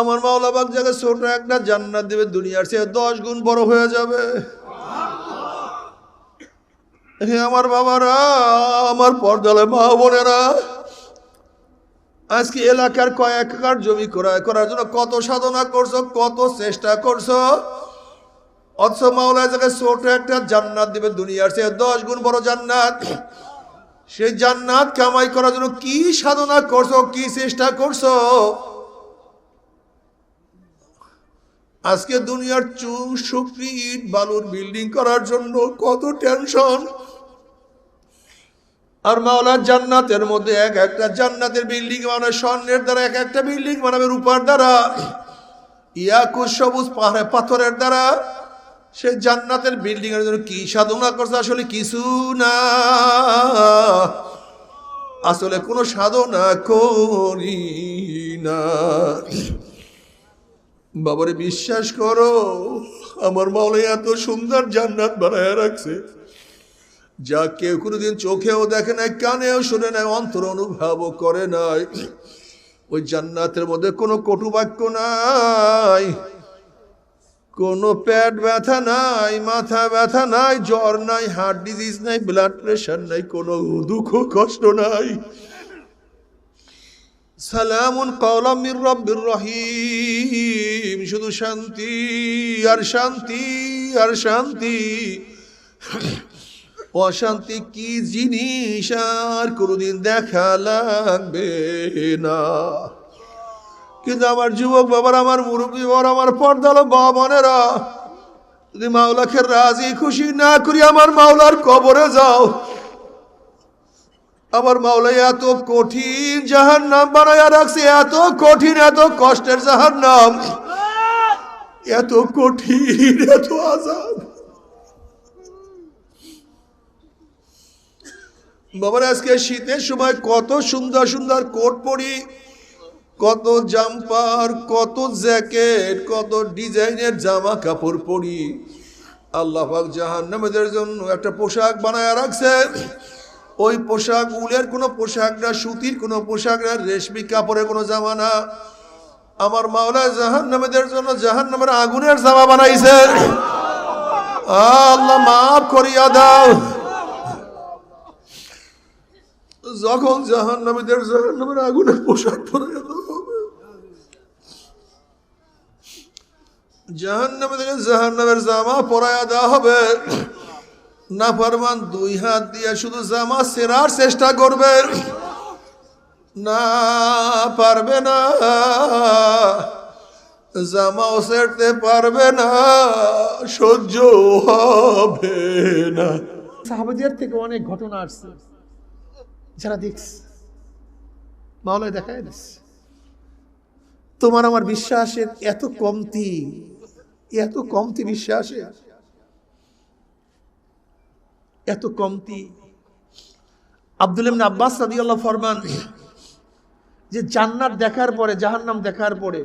আমার মাওলাবাগ জায়গায় ছোট, একটা জান্নাত দেবে দুনিয়ার সে দশ গুণ বড় হয়ে যাবে। আমার বাবারা, আমার পর্দালে মা বোনেরা, আজকে এলাকার কয়েক একর জমি ক্রয় করার জন্য কত সাধনা করছ, কত চেষ্টা করছ? অথচ মাওলা জায়গায় ছোট, একটা জান্নাত দিবে দুনিয়ার সে দশ গুণ বড় জান্নাত। সেই জান্নাত কামাই করার জন্য কি সাধনা করছ, কি চেষ্টা করছ? আজকে দুনিয়ার চুন শুকরি ইট, বালুর বিল্ডিং করার জন্য কত টেনশন। আর মাওলার জান্নাতের মধ্যে এক একটা জান্নাতের বিল্ডিং বানাবে স্বর্ণের দ্বারা, এক একটা বিল্ডিং বানাবে রূপার দ্বারা। ইয়াকুশ সবুজ পাহাড়ে পাথরের দ্বারা সে জান্নাতের বিল্ডিং এর জন্য কি সাধনা করছে আসলে কিছু না। আসলে কোনো সাধনা করি না। বাবারে বিশ্বাস করো, আমার মাওলা এত সুন্দর জান্নাত বানায় রাখছে। যা কেউ কোনোদিন চোখেও দেখে নাই, কানেও শুনে নাই, অন্তর অনুভবও করে নাই। ওই জান্নাতের মধ্যে কোনো কটু বাক্য নাই, কোনো পেট ব্যথা নাই, মাথা ব্যথা নাই, জ্বর নাই, হার্ট ডিজিজ নাই, ব্লাড প্রেশার নাই, কোনো দুঃখ কষ্ট নাই। সালামুন কওলাম মির রব্বির রহিম। শুধু শান্তি আর শান্তি আর শান্তি। অশান্তি কি জিনিস আর কোনোদিন দেখা লাগবে না। কিন্তু আমার যুবক বাবার, আমার মুরব্বী বাবার, আমার পর্দালো বাবানেরা যদি মাওলাকে রাজি খুশি না করি আমার মাওলার কবরে যাও। আমার মাওলা এত কঠিন জাহার নাম বানাইয়া রাখছে, এত কঠিন, এত কষ্টের জাহার নাম এত কঠিন, এত আজাব বাবার, আজকে শীতের সময় কত সুন্দর সুন্দর কোট পরি, কত জাম্পার, কত জ্যাকেট, কত ডিজাইনের জামা কাপড় পরি। আল্লাহ পাক জন্য একটা পোশাক বানায় রাখছে। ওই পোশাক, উলের কোনো পোশাক না, সুতির কোনো পোশাক না, রেশমি কাপড়ের কোনো জামা না। আমার মাওলা জাহান্নামীদের জন্য জাহান্নামের আগুনের জামা বানাইছে। আল্লাহ মাফ করিয়া দাও। যখন জাহান নামীদের জাহান নামের আগুনের পোশাক পরে জাহান নামীদের জাহান নামের জামা পরাইয়া দেওয়া হবে না পারমান দুই হাত দিয়ে শুধু জামা সেরার চেষ্টা করবে। না পারবে না। জামাও সেরতে পারবে না, সহ্য হবে না। সাহাবাদের থেকে অনেক ঘটনা আসছে। যারা দেখছে, মাওলায় দেখায় দিচ্ছে তোমার আমার বিশ্বাসের এত কমতি এত কমতি বিশ্বাসে, এত কমতি। আব্দুল আব্বাস রাদিয়াল্লাহু ফরমান যে জান্নাত দেখার পরে, জাহান্নাম দেখার পরে।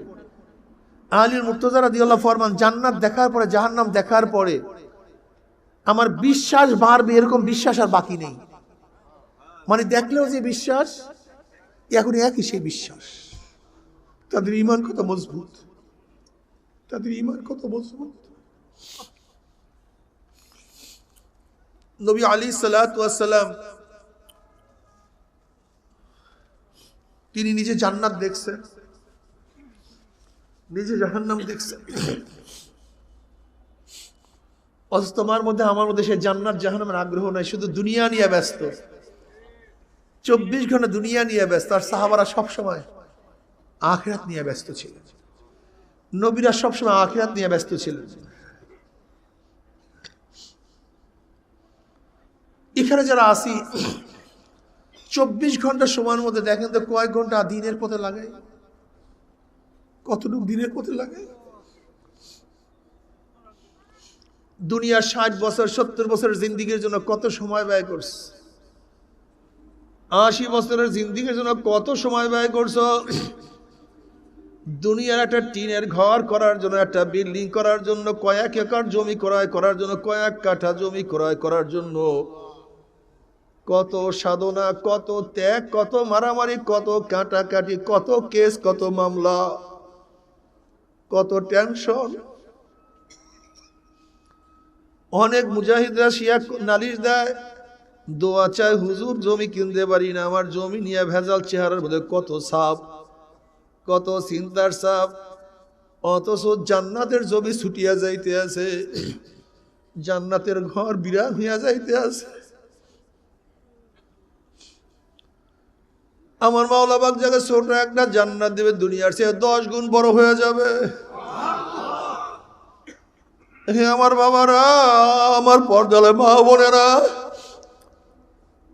আলীর মুর্তজা রাদিয়াল্লাহু ফরমান জান্নাত দেখার পরে, জাহান্নাম দেখার পরে আমার বিশ্বাস বাড়বে, এরকম বিশ্বাস আর বাকি নেই। মানে দেখলেও যে বিশ্বাস, এখন একই সেই বিশ্বাস। তাদের ইমান কত মজবুত। তাদের ইমান কত মজবুত। নবী আলী সালাম তিনি নিজে জান্নাত দেখছেন। নিজে জাহান্নাম দেখছেন। অথচ তোমার মধ্যে, আমার মধ্যে সে জান্নাত, জাহান্নামের আগ্রহ নাই, শুধু দুনিয়া নিয়ে ব্যস্ত। চব্বিশ ঘণ্টা দুনিয়া নিয়ে ব্যস্ত, আর সাহাবারা সবসময় আখরাত নিয়ে ব্যস্ত ছিলেন। নবীরা সবসময় আখরাত নিয়ে ব্যস্ত ছিলেন। এখানে যারা আসি চব্বিশ ঘণ্টা সময়ের মধ্যে দেখেন তো কয়েক ঘণ্টা দিনের পথে লাগে কতটুকু দিনের পথে লাগে দুনিয়ার ষাট বছর, সত্তর বছরের জিন্দিগির জন্য কত সময় ব্যয় করছে? আশি বছরের জিন্দিগির জন্য কত সময় ব্যয় করছ? দুনিয়ার একটা টিনের ঘর করার জন্য, একটা বিল্ডিং করার জন্য, কয়েক একর জমি ক্রয় করার জন্য, কয়েক কাঠা জমি ক্রয় করার জন্য কত সাধনা, কত ত্যাগ, কত মারামারি, কত কাটাকাটি, কত কেস, কত মামলা, কত টেনশন অনেক মুজাহিদরা শিয়া নালিশ দেয়, দোয়া চায়, হুজুর, জমি কিনতে পারি না, আমার জমি নিয়ে ভেজাল চেহারার মধ্যে কত সাপ, কত চিন্তার সাপ, অথচ জান্নাতের জমি ছুটিয়া যাইতে আছে, জান্নাতের ঘর বিরাট হইয়া যাইতে আছে। আমার মাওলাবাগ জায়গায় ছোট একটা জান্নাত দেবে দুনিয়ার চেয়ে দশ গুণ বড় হয়ে যাবে। আমার বাবারা, আমার পর্দালে মা বোনেরা,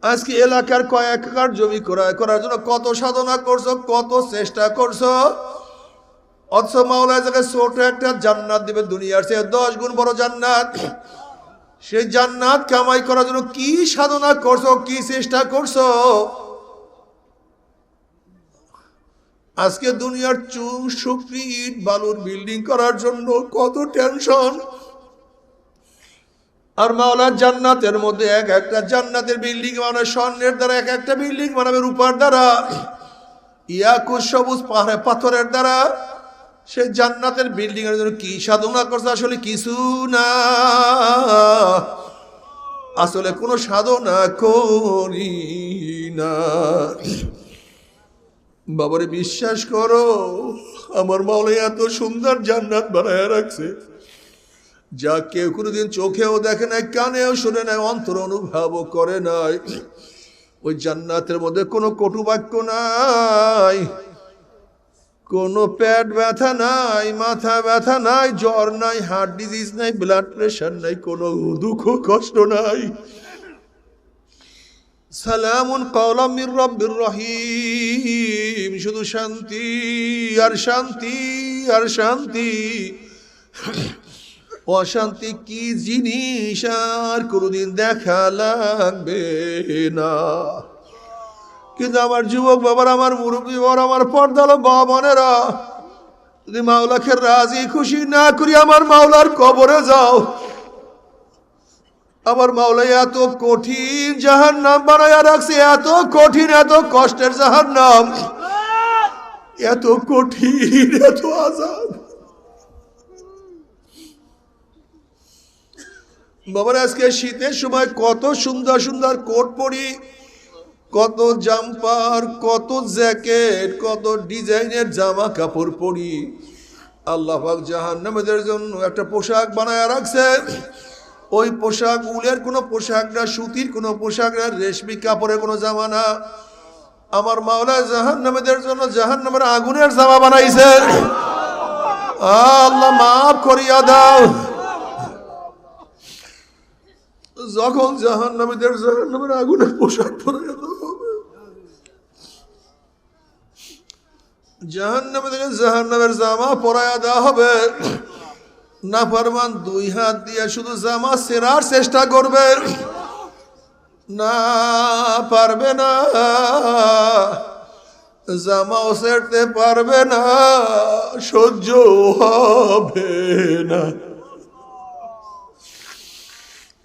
আজকে এলাকার কয়েক একর জমি ক্রয় করার জন্য কত সাধনা করছ, কত চেষ্টা করছ? অথচ মাওলা জায়গায় ছোট একটা জান্নাত দিবে দুনিয়ার চেয়ে দশ গুণ বড় জান্নাত। সেই জান্নাত কামাই করার জন্য কি সাধনা করছ, কি চেষ্টা করছ? আজকে দুনিয়ার চুন শুকরি ইট বালুর বিল্ডিং করার জন্য কত টেনশন। আর মাওলার জান্নাতের মধ্যে এক একটা জান্নাতের বিল্ডিং মানে স্বর্ণের দ্বারা, এক একটা বিল্ডিং বানাবে রূপার দ্বারা। ইয়াকুশ সবুজ পাহাড়ে পাথরের দ্বারা। সে জান্নাতের বিল্ডিং এর জন্য কি সাধনা করছে আসলে কিছু না। আসলে কোনো সাধনা করি না। বাবারে বিশ্বাস করো, আমার মাওলা এত সুন্দর জান্নাত বানায় রাখছে। যা কেউ কোনোদিন চোখেও দেখে নাই, কানেও শুনে নাই, অন্তর অনুভবও করে নাই। ওই জান্নাতের মধ্যে কোনো কটু বাক্য নাই, কোনো পেট ব্যথা নাই, মাথা ব্যথা নাই, জ্বর নাই, হার্ট ডিজিজ নাই, ব্লাড প্রেশার নাই, কোনো দুঃখ কষ্ট নাই। সালামুন কওলাম মির রব্বির রহিম। শুধু শান্তি আর শান্তি আর শান্তি। অশান্তি কি জিনিস? আর কোনোদিন দেখা লাগবে না। কিন্তু আমার যুবক বাবার, আমার মুরব্বী বাবার, আমার পর্দালো বাবা মনেরা যদি মাওলাকে রাজি খুশি না করি, আমার মাওলার কবরে যাও। আমার মাওলা এত কঠিন জাহান নাম বানাইয়া রাখছে, এত কঠিন, এত কষ্টের জাহান নাম এত কঠিন, এত আজাদ বাবার, আজকে শীতের সময় কত সুন্দর সুন্দর কোট পরি, কত জাম্পার, কত জ্যাকেট, কত ডিজাইনের জামা কাপড় পরি। আল্লাহ জাহান্নামীদের জন্য একটা পোশাক বানায় রাখছে। ওই পোশাক, উলের কোনো পোশাক না, সুতির কোনো পোশাক না, রেশমি কাপড়ের কোনো জামা না আমার মাওলা জাহান্নামীদের জন্য জাহান্নামের আগুনের জামা বানাইছে আল্লাহ মাফ করিয়া দাও। যখন জাহান নামীদের জাহান নামের আগুনের পোশাক পরে হবে জাহান নামীদের জাহান নামের জামা পরায়া দেওয়া হবে। না পারমান দুই হাত দিয়ে শুধু জামা সেরার চেষ্টা করবে না পারবে না, জামাও সেরতে পারবে না, সহ্য হবে না।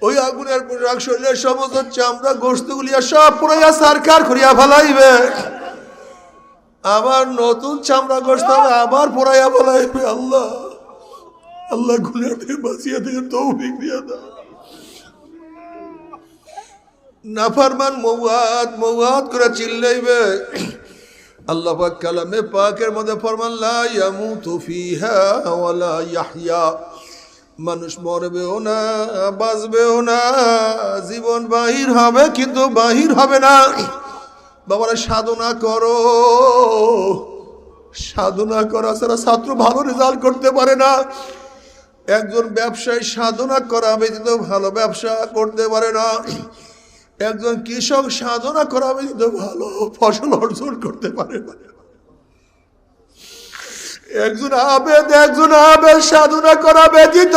ওই আগুনের পোশাক শরীরের সমস্ত চামড়া গোস্তগুলিয়া সব পুরাইয়া সারকার করিয়া ফেলাইবে। আবার নতুন চামড়া গোস্ত আবার পুরাইয়া ফেলাইবে, আল্লাহ। আল্লাহ গুলিয়া থেকে বাঁচিয়ে থেকে তৌফিক দিয়া দাও। নাফারমান মৌয়াত মৌয়াত করে চিল্লাইবে। আল্লাহ পাক কালামে পাকের মধ্যে ফরমান, লা ইয়ামুতু ফিহা ওয়ালা ইয়াহইয়া। মানুষ মরবেও না, বাঁচবেও না, জীবন বাহির হবে কিন্তু বাহির হবে না। বাবারা, সাধনা করো। সাধনা করা ছাড়া ছাত্র ভালো রেজাল্ট করতে পারে না। একজন ব্যবসায়ী সাধনা করা ব্যতীত ভালো ব্যবসা করতে পারে না। একজন কৃষক সাধনা করা ব্যতীত ভালো ফসল অর্জন করতে পারে না। একজন আবেদ একজন আবেদ সাধনা করা ব্যতীত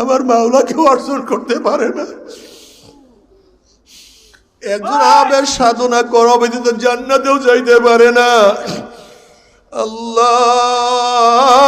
আমার মাওলাকে অর্জন করতে পারে না। একজন আবেদ সাধনা করা ব্যতীত জান্নাতেও যাইতে পারে না। আল্লাহ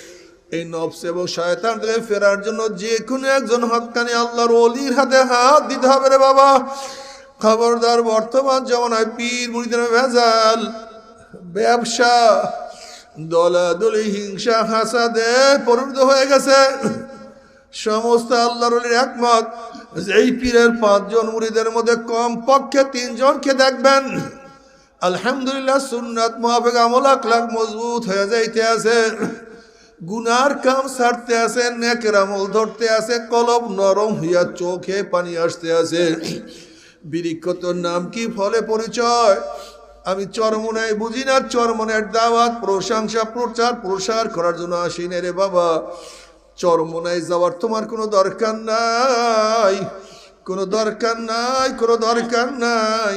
এই নফস এবং শয়তান থেকে ফেরার জন্য যে কোনো একজন হকানি আল্লাহর অলির হাতে হাত দিতে হবে রে বাবা। খবরদার বর্তমান জমানায় পীর মুড়িদের ভেজাল, ব্যবসা, দলাদলি, হিংসা, হাসাদে পরিণত হয়ে গেছে। সমস্ত আল্লাহর একমত এই পীরের পাঁচজন মুড়িদের মধ্যে কম পক্ষে তিনজনকে দেখবেন। আলহামদুলিল্লাহ সুন্নাত মহাবেগ আমল আখলাক মজবুত হয়ে যাইতে আছে। গুনার কাম সারতে আসে নেকের আমল ধরতে আসে কলব নরম হইয়া চোখে পানি আসতে আছে। বিরিক্ষতর নাম কি ফলে পরিচয়? আমি চরমনায় বুঝি না, চরমনের দাওয়াত, প্রশংসা, প্রচার, প্রসার করার জন্য আসি না রে বাবা। চরমনায় যাওয়ার তোমার কোনো দরকার নাই, কোনো দরকার নাই, কোনো দরকার নাই।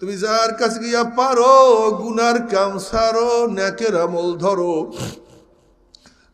তুমি যার কাছে গিয়া পারো, গুনার কাম সারো, নেকের আমল ধরো।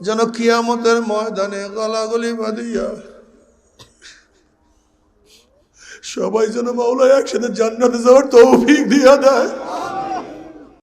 যেন কিয়ামতের ময়দানে গলাগলি বাঁধিয়া সবাই যেন মাওলায় একসাথে জান্নাতে যাওয়ার তৌফিক দিয়া দেয়।